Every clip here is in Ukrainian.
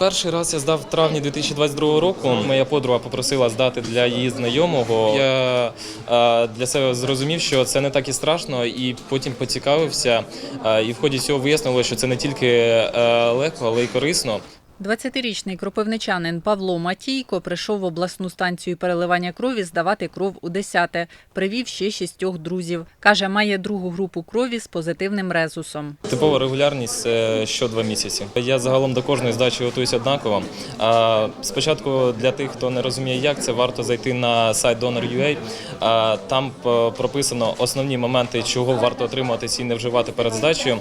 Перший раз я здав в травні 2022 року. Моя подруга попросила здати для її знайомого. Я е, для себе зрозумів, що це не так і страшно, і потім поцікавився. Е, і в ході цього вияснилося, що це не тільки е, легко, але й корисно. 20-річний кропивничанин Павло Матійко прийшов в обласну станцію переливання крові здавати кров у 10-те. Привів ще шістьох друзів. Каже, має другу групу крові з позитивним резусом. Типова регулярність це що два місяці. Я загалом до кожної здачі готуюся однаково. А, Спочатку для тих, хто не розуміє, як це варто зайти на сайт Donor.ua. Там прописано основні моменти, чого варто отримуватись і не вживати перед здачею.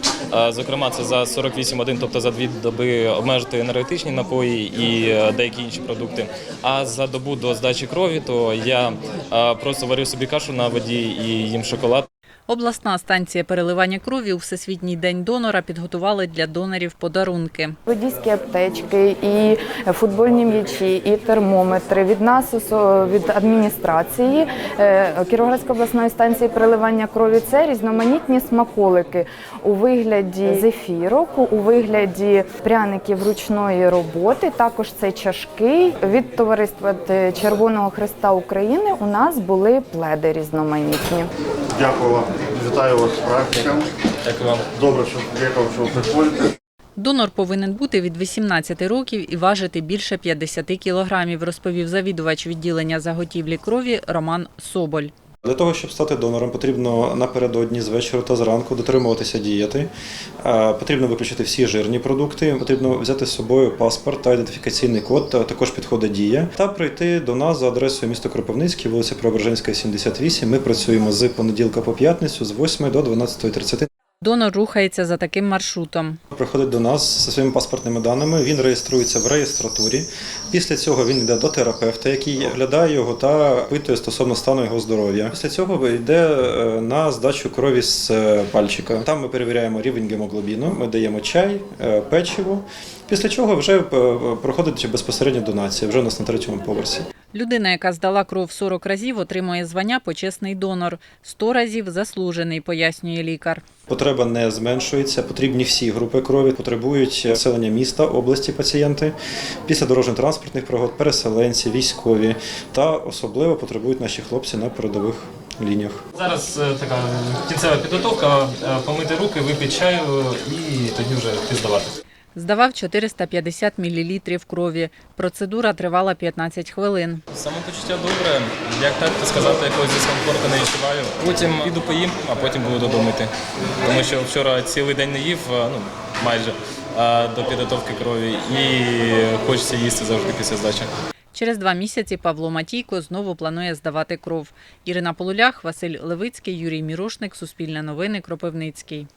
Зокрема, це за 48 годин, тобто за дві доби обмежити енергетичні напої і е, деякі інші продукти. А за добу до здачі крові, то я е, просто варив собі кашу на воді і їм шоколад. Обласна станція переливання крові у Всесвітній день донора підготували для донорів подарунки. Водійські аптечки, і футбольні м'ячі, і термометри від нас від адміністрації е, Кіровоградської обласної станції переливання крові. Це різноманітні смаколики у вигляді зефірок, у вигляді пряників ручної роботи. Також це чашки від товариства е, Червоного Христа України. У нас були пледи різноманітні. Дякую вам. Вітаю вас з практиком. Дякую вам. Добре, що дякую, що ви приходите. Донор повинен бути від 18 років і важити більше 50 кілограмів, розповів завідувач відділення заготівлі крові Роман Соболь. Для того, щоб стати донором, потрібно напередодні з вечора та зранку дотримуватися дієти. Е, Потрібно виключити всі жирні продукти. Потрібно взяти з собою паспорт та ідентифікаційний код, та також підходить дія, та прийти до нас за адресою місто Кропивницький, вулиця Преображенська, 78. Ми працюємо з понеділка по п'ятницю з 8 до 12.30. Донор рухається за таким маршрутом. Приходить до нас зі своїми паспортними даними. Він реєструється в реєстратурі. Після цього він йде до терапевта, який оглядає його та питає стосовно стану його здоров'я. Після цього йде е, на здачу крові з е, пальчика. Там ми перевіряємо рівень гемоглобіну, ми даємо чай, е, печиво. Після чого вже проходить безпосередньо донація, вже у нас на третьому поверсі. Людина, яка здала кров 40 разів, отримує звання почесний донор. 100 разів заслужений, пояснює лікар. Потреба не зменшується, потрібні всі групи крові, потребують населення міста, області пацієнти, після дорожньо-транспортних пригод, переселенці, військові та особливо потребують наші хлопці на передових лініях. Зараз е, така кінцева підготовка, е, помити руки, випити чаю і тоді вже йти здавати. Здавав 450 мл крові. Процедура тривала 15 хвилин. Самопочуття добре, як так сказати, якогось дискомфорту не відчуваю. Потім піду поїм, а потім буду додому йти. Тому що вчора цілий день не їв, ну майже до підготовки крові, і хочеться їсти завжди після здачі. Через два місяці Павло Матійко знову планує здавати кров. Ірина Полулях, Василь Левицький, Юрій Мірошник, Суспільне новини, Кропивницький.